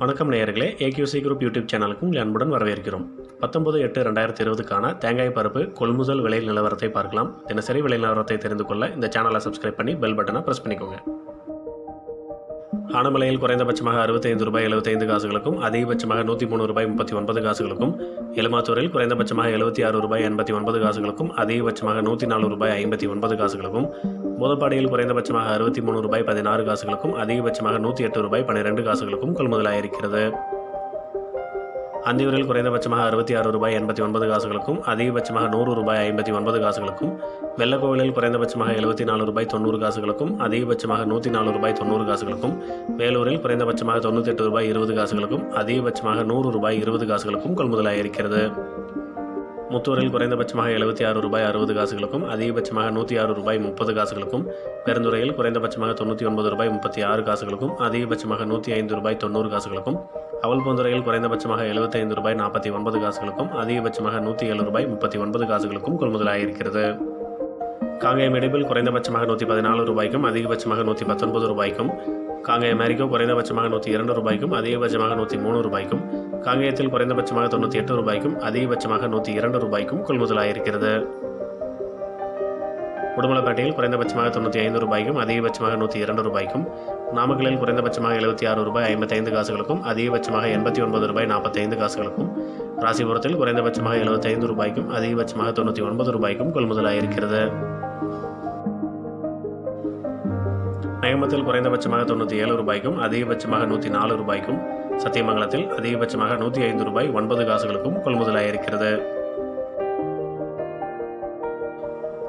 வணக்கம் நேயர்களே ஏகியூசி group YouTube சேனலுக்கும் உங்களை அன்புடன் வரவேற்கிறோம். பத்தொன்பது எட்டு ரெண்டாயிரத்தி இருபதுக்கான தேங்காய் பருப்பு கொள்முதல் விலை நிலவரத்தை பார்க்கலாம். தினசரி விலை நிலவரத்தை தெரிந்து கொள்ள இந்த சேனலை சப்ஸ்கிரைப் பண்ணி பெல் பட்டனை ப்ரெஸ் பண்ணிக்கோங்க. ஆனமலையில் குறைந்தபட்சமாக அறுபத்தைந்து ரூபாய் எழுபத்தைந்து காசுகளுக்கும் அதிகபட்சமாக நூற்றி மூணு ரூபாய் முப்பத்தி ஒன்பது காசுகளுக்கும் எலுமாத்தூரில் குறைந்தபட்சமாக எழுபத்தி ஆறு ரூபாய் எண்பத்தி ஒன்பது காசுகளுக்கும் அதிகபட்சமாக நூற்றி நாலு ரூபாய் ஐம்பத்தி ஒன்பது காசுகளுக்கும் மூதப்பாடியில் குறைந்தபட்சமாக அறுபத்தி மூணு ரூபாய் பதினாறு காசுகளுக்கும் அதிகபட்சமாக நூற்றி எட்டு ரூபாய் பன்னிரெண்டு காசுகளுக்கும் கொள்முதலாயிருக்கிறது. அந்தியூரில் குறைந்தபட்சமாக அறுபத்தி ஆறு ரூபாய் எண்பத்தி ஒன்பது காசுகளுக்கும் அதிகபட்சமாக நூறு ரூபாய் ஐம்பத்தி ஒன்பது காசுகளுக்கும் வெள்ளக்கோவிலில் குறைந்தபட்சமாக எழுபத்தி நாலு ரூபாய் தொண்ணூறு காசுகளுக்கும் அதிகபட்சமாக நூற்றி நாலு ரூபாய் தொண்ணூறு காசுகளுக்கும் வேலூரில் குறைந்தபட்சமாக தொண்ணூற்றி எட்டு ரூபாய் இருபது காசுகளுக்கும் அதிகபட்சமாக நூறு ரூபாய் இருபது காசுகளுக்கும் கொள்முதலாயிருக்கிறது முத்தூரில் குறைந்தபட்சமாக எழுபத்தி ஆறு ரூபாய் அறுபது காசுகளுக்கும் அதிகபட்சமாக நூற்றி ஆறு ரூபாய் முப்பது காசுகளுக்கும் பெருந்துறையில் குறைந்தபட்சமாக தொண்ணூற்றி ஒன்பது ரூபாய் முப்பத்தி ஆறு காசுகளுக்கும் அதிகபட்சமாக நூற்றி ஐந்து ரூபாய் தொண்ணூறு காசுகளுக்கும் அவல் அவல்பூந்துறையில் குறைந்தபட்சமாக எழுபத்தைந்து ரூபாய் நாற்பத்தி ஒன்பது காசுகளுக்கும் அதிகபட்சமாக நூற்றி ஏழு ரூபாய் முப்பத்தி ஒன்பது காசுகளுக்கும் கொள்முதலாயிருக்கிறது. காங்கேயம் இடிபில் குறைந்தபட்சமாக நூற்றி பதினாலு ரூபாய்க்கும் அதிகபட்சமாக நூற்றி பத்தொன்பது ரூபாய்க்கும் காங்கேயம் மேரிக்கோ குறைந்தபட்சமாக நூற்றி இரண்டு ரூபாய்க்கும் அதிகபட்சமாக நூற்றி மூணு ரூபாய்க்கும் காங்கேயத்தில் குறைந்தபட்சமாக தொண்ணூற்றி எட்டு ரூபாய்க்கும் அதிகபட்சமாக நூற்றி இரண்டு ரூபாய்க்கும் கொள்முதலாயிருக்கிறது. உடுமலைப்பேட்டையில் குறைந்தபட்சமாக தொண்ணூற்றி ஐந்து ரூபாய்க்கும் அதிகபட்சமாக நூற்றி இரண்டு ரூபாய்க்கும் நாமக்கலில் குறைந்தபட்சமாக எழுபத்தி ஆறு ரூபாய் ஐம்பத்தைந்து காசுகளுக்கும் அதிகபட்சமாக எண்பத்தி ஒன்பது ரூபாய் நாற்பத்தைந்து காசுகளுக்கும் ராசிபுரத்தில் குறைந்தபட்சமாக எழுபத்தைந்து ரூபாய்க்கும் அதிகபட்சமாக தொண்ணூற்றி ஒன்பது ரூபாய்க்கும் கொள்முதலாயிருக்கிறது நயமத்தில் குறைந்தபட்சமாக தொண்ணூற்றி ஏழு ரூபாய்க்கும் அதிகபட்சமாக நூற்றி நாலு ரூபாய்க்கும் சத்தியமங்கலத்தில் அதிகபட்சமாக நூற்றி ஐந்து ரூபாய் ஒன்பது காசுகளுக்கும் கொள்முதலாக இருக்கிறது.